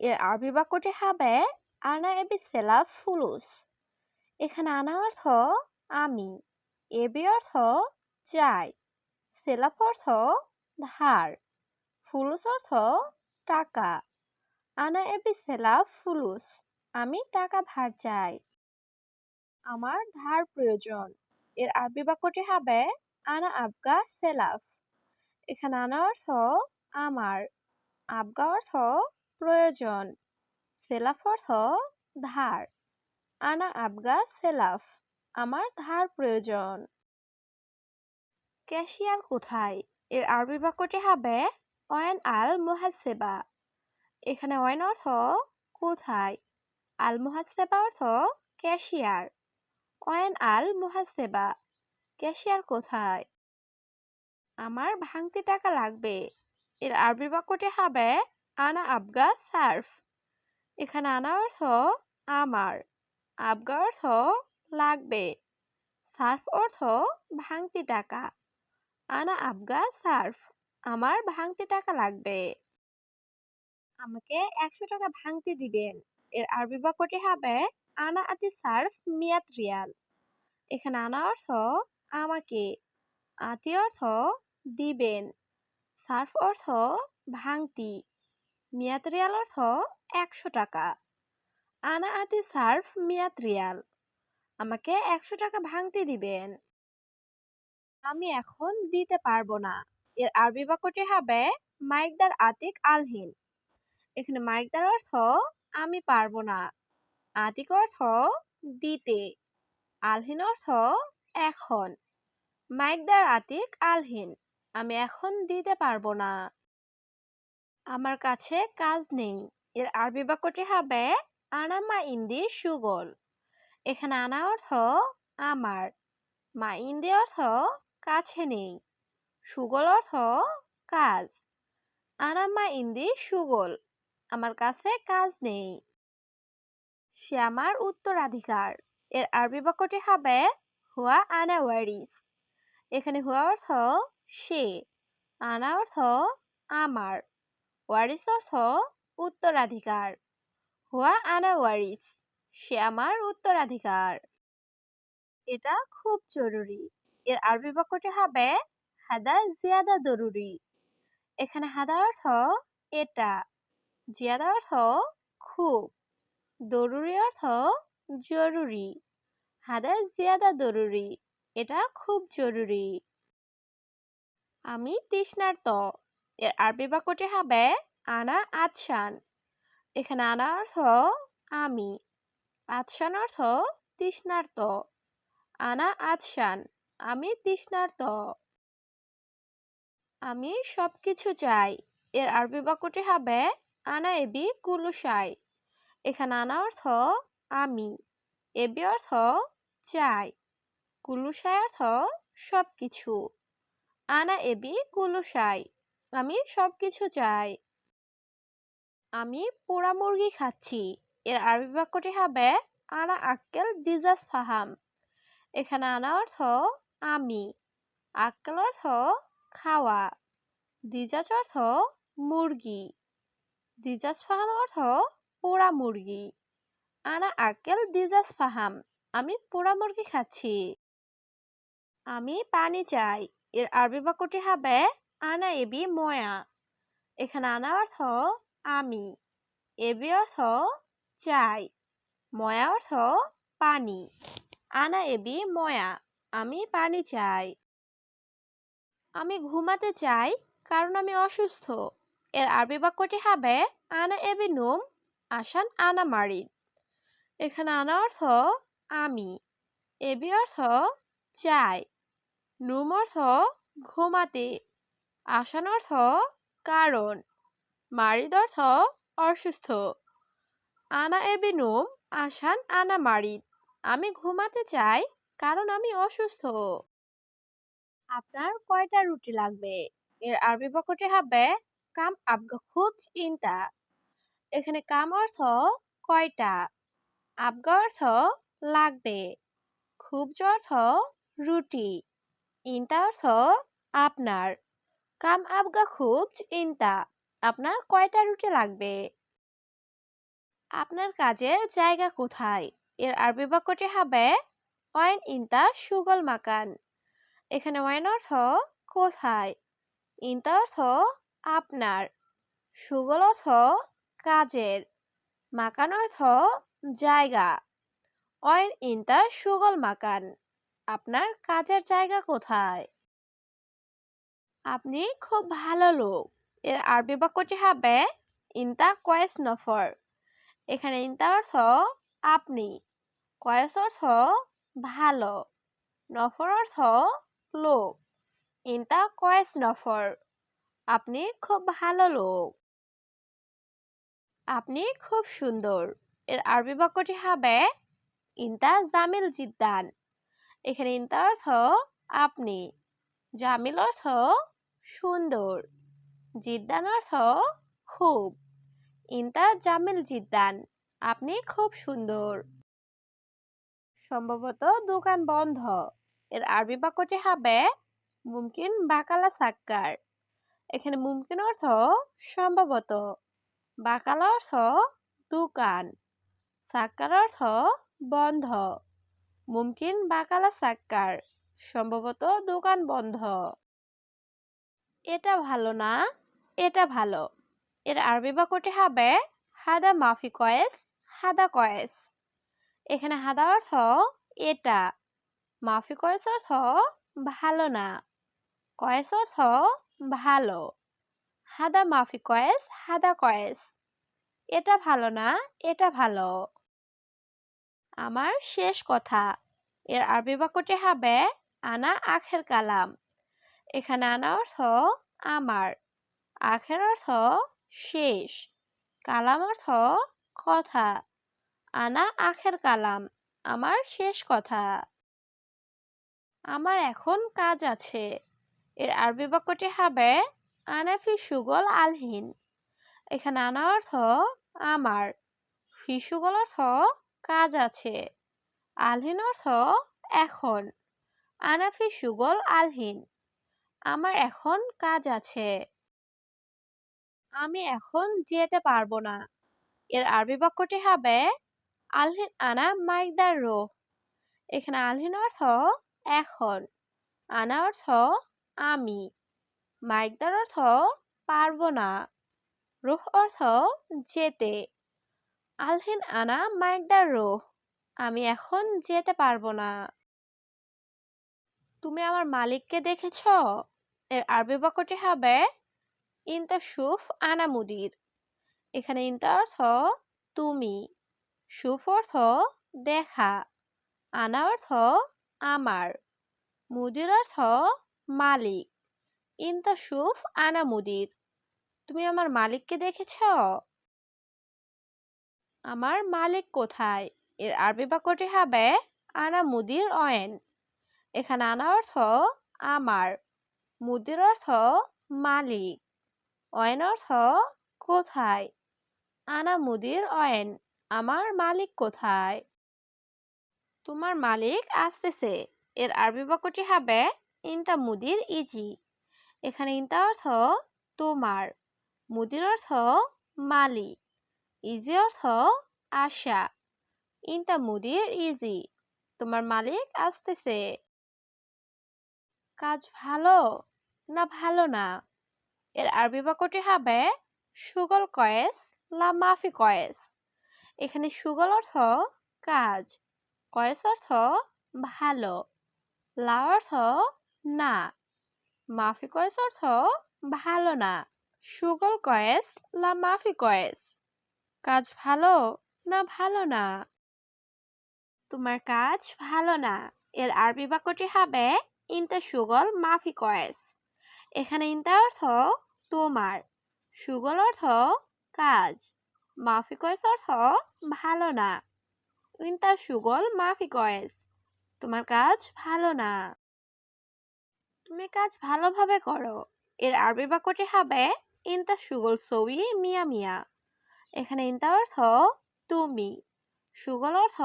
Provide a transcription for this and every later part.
এর আরবি বাক্যটি হবে, আনা এবি সেলাফ ফুলুস। এখানে আনা অর্থ, আমি। এবি অর্থ, চাই। সেলাফ অর্থ, ধার। ফুলুস অর্থ, টাকা। আনা এবি সেলাফ ফুলুস। আমি টাকা ধার চাই। আমার ধার প্রয়োজন। এর আরবি বাক্যটি হবে, আনা আবগা সেলাফ। এখানে আনা অর্থ, আমার। আবগা অর্থ প্রয়োজন। সেলাফ অর্থ ধার। আনা আবগা সেলাফ, আমার ধার প্রয়োজন। ক্যাশিয়ার কোথায়? এর আরবি বাক্যটি হবে অয়ন আল মুহাসেবা। এখানে অয়ন অর্থ কোথায়? আল মুহাসেবা অর্থ ক্যাশিয়ার। অয়ন আল মুহাসেবা, ক্যাশিয়ার কোথায়? আমার ভাঙতি টাকা লাগবে। এর আরবি বাক্যটি হবে আনা আবগা সার্ফ। এখানে আনা অর্থ আমার আবগা অর্থ লাগবে। সার্ফ অর্থ ভাঙতি টাকা। আনা আবগা সার্ফ, আমার ভাঙতি টাকা লাগবে। আমাকে একশো টাকা ভাঙতি দিবেন। এর আরবি বাক্যটি হবে আনা আতি সার্ফ মিয়াত রিয়াল। এখানে আনা অর্থ আমাকে, আতি অর্থ দিবেন। সার্ফ অর্থ ভাঙতি। মিয়াত রিয়াল অর্থ একশো টাকা। আনা আতি সার্ফ মিয়াত রিয়াল। আমাকে একশো টাকা ভাঙতি দিবেন। আমি এখন দিতে পারব না। এর আরবি বাক্যটি হবে মাইকদার আতিক আলহিন। এখানে মাইকদার অর্থ আমি পারব না। আতিক অর্থ দিতে। আলহিন অর্থ এখন। মাইকদার আতিক আলহিন। আমি এখন দিতে পারব না। আমার কাছে কাজ নেই। এর আরবি বাক্যটি হবে, আনা মা ইন্দি সুগল। এখানে আনা অর্থ, আমার। মা ইন্দি অর্থ, কাছে নেই। সুগল অর্থ, কাজ। আনা মা ইন্দি সুগল। আমার কাছে কাজ নেই। সে আমার উত্তরাধিকার। এর আরবি বাক্যটি হবে, হুয়া আনা ওয়ারিস। এখানে হুয়া অর্থ, সে। আনা অর্থ, আমার। ওয়ারিস অর্থ উত্তরাধিকার। হুয়া আনা ওয়ারিস, সে আমার উত্তরাধিকার। এটা খুব জরুরি। এর আরবি বাক্যটি হবে হাদা জিয়াদা জরুরি এখানে হাদা অর্থ এটা, জিয়াদা অর্থ খুব, দরুরি অর্থ জরুরি। হাদা জিয়াদা জরুরি এটা খুব জরুরি। আমি তৃষ্ণার্ত। এর আরবি বাক্যটি হবে আনা আতশান। এখানে আনা অর্থ আমি, আতশান অর্থ তৃষ্ণার্ত। আনা আতশান, আমি তৃষ্ণার্ত। আমি সব কিছু চাই। এর আরবি বাক্যটি হবে আনা এবি কুলুসাই। এখানে আনা অর্থ আমি, এবি অর্থ চাই। কুলুসাই অর্থ সব কিছু আনা এবি কুলুসাই। আমি সব কিছু চাই। আমি পোড়া মুরগি খাচ্ছি। এর আরবি বাক্যটি হবে, আনা আক্কেল দিজাস ফাহাম। এখানে আনা অর্থ, আমি। আক্কেল অর্থ, খাওয়া। দিজাজ অর্থ, মুরগি। দিজাস ফাহাম অর্থ, পোড়া মুরগি। আনা আক্কেল দিজাস ফাহাম। আমি পোড়া মুরগি খাচ্ছি। আমি পানি চাই। এর আরবি বাক্যটি হবে আনা এবি ময়া। এখানে আনা অর্থ আমি, এবি অর্থ চাই, ময়া অর্থ পানি। আনা এবি ময়া, আমি পানি চাই। আমি ঘুমাতে চাই কারণ আমি অসুস্থ। এর আরবি বাক্যটি হবে আনা এবি নুম, আসান আনা মারিদ। এখানে আনা অর্থ আমি, এবি অর্থ চাই, নুম অর্থ ঘুমাতে। আসান অর্থ কারণ। মারিদ অর্থ অসুস্থ। আনা এবিনুম, আসান আনা মারিদ আমি ঘুমাতে চাই কারণ আমি অসুস্থ। আপনার কয়টা রুটি লাগবে? এর আরবি বাক্যটি হবে কাম আবগা খুব ইনতা। এখানে কাম অর্থ কয়টা? আবগা অর্থ লাগবে। খুব অর্থ রুটি। ইনতা অর্থ আপনার। কাম আবগা খুব ইনতা। আপনার কয়টা রুটি লাগবে? আপনার কাজের জায়গা কোথায়? এর আরবি বাক্যটি হবে, ওয়াইন ইনতা সুগল মাকান। এখানে ওয়াইন অর্থ কোথায়? ইনতা অর্থ আপনার। সুগল অর্থ কাজের। মাকান অর্থ জায়গা। ওয়াইন ইনতা সুগল মাকান। আপনার কাজের জায়গা কোথায়? আপনি খুব ভালো লোক। এর আরবি বাক্যটি হবে, ইনতা কয়েস নফর। এখানে ইনতা অর্থ, আপনি। কয়েস অর্থ, ভালো। নফর অর্থ, লোক। ইনতা কয়েস নফর। আপনি খুব ভালো লোক। আপনি খুব সুন্দর। এর আরবি বাক্যটি হবে, ইনতা জামিল জিদ্দান। এখানে ইনতা অর্থ, আপনি। জামিল অর্থ সুন্দর। জিদ্দান অর্থ খুব। ইনতা জামিল জিদ্দান, আপনি খুব সুন্দর। সম্ভবত দোকান বন্ধ। এর আরবি বাক্যটি হবে মুমকিন বাকালা সাক্কার। এখানে মুমকিন অর্থ সম্ভবত। বাকালা অর্থ দোকান। সাক্কার অর্থ বন্ধ। মুমকিন বাকালা সাক্কার, সম্ভবত দোকান বন্ধ। এটা ভালো না, এটা ভালো। এর আরবি বাক্যটি হবে, হাদা মাফি কয়েস, হাদা কয়েস। এখানে হাদা অর্থ এটা মাফি কয়েস অর্থ ভালো না কয়েস অর্থ ভালো হাদা মাফি কয়েস, হাদা কয়েস। এটা ভালো না, এটা ভালো। আমার শেষ কথা। এর আরবি বাক্যটি হবে, আনা আখের কালাম। এখানে আনা অর্থ আমার। আখের অর্থ শেষ। কালাম অর্থ কথা। আনা আখের কালাম, আমার শেষ কথা। আমার এখন কাজ আছে। এর আরবি বাক্যটি হবে আনাফি সুগল আলহিন। এখানে আনা অর্থ আমার। ফিসুগল অর্থ কাজ আছে। আলহিন অর্থ এখন। আনাফি সুগল আলহিন। আমার এখন কাজ আছে। আমি এখন যেতে পারব না। এর আরবি বাক্যটি হবে, আলহিন আনা মাইকদার রো। এখানে আলহিন অর্থ, এখন। আনা অর্থ, আমি। মাইকদার অর্থ, পারব না। রুহ অর্থ, যেতে। আলহিন আনা মাইকদার রুহ আমি এখন যেতে পারব না। তুমি আমার মালিককে দেখেছ? এর আরবি বাক্যটি হবে ইনতা সুফ আনা মুদির। এখানে ইনতা অর্থ তুমি, সুফ অর্থ দেখা, আনা অর্থ আমার, মুদির অর্থ মালিক। ইনতা সুফ আনা মুদির। তুমি আমার মালিককে দেখেছ? আমার মালিক কোথায়? এর আরবি বাক্যটি হবে আনা মুদির অয়েন। এখানে আনা অর্থ আমার। মুদির অর্থ মালিক, অয়েন অর্থ কোথায়? আনা মুদির অয়েন, আমার মালিক কোথায়? তোমার মালিক আসতেছে। এর আরবি বাক্যটি হবে ইনতা মুদির ইজি। এখানে ইনতা অর্থ তোমার, মুদির অর্থ মালিক, ইজি অর্থ আশা। ইনতা মুদির ইজি, তোমার মালিক আসতেছে। কাজ ভালো? না, ভালো না। এর আরবি বাক্যটি হবে সুগল কয়েস লা মাফি কয়েস। এখানে সুগল অর্থ কাজ, কয়েস অর্থ ভালো, লা অর্থ না, মাফি কয়েস অর্থ ভালো না। সুগল কয়েস লা মাফি কয়েস, কাজ ভালো না ভালো না? তোমার কাজ ভালো না। এর আরবি বাক্যটি হবে ইনতা সুগল মাফি কয়েস। এখানে ইনতা অর্থ তোমার। সুগল অর্থ কাজ। মাফি কয়েস অর্থ ভালো না। ইন্তা সুগল মাফি কয়েস তোমার কাজ ভালো না। তুমি কাজ ভালোভাবে করো। এর আরবি বাক্যটি হবে ইন্তা সুগল সবি মিয়া মিয়া। এখানে ইন্তা অর্থ তুমি। সুগল অর্থ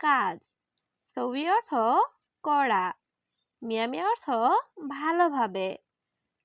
কাজ। সবি অর্থ করা। মিয়া মিয়া অর্থ ভালোভাবে।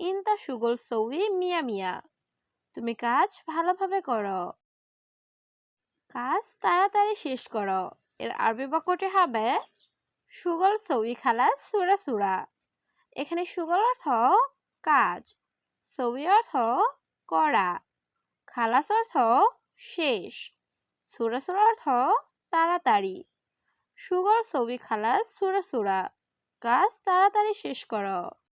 ইন্তা সুগল সবি মিয়া মিয়া। তুমি কাজ ভালোভাবে করো। কাজ তাড়াতাড়ি শেষ করো। এর আরবি বাক্যটি হবে সুগল সবি খালাস সুরা সুরা। এখানে সুগল অর্থ কাজ সবি অর্থ করা, খালাস অর্থ শেষ, সুরা সুরা অর্থ তাড়াতাড়ি। সুগল সবি খালাস সুরা সুরা। কাজ তাড়াতাড়ি শেষ করো।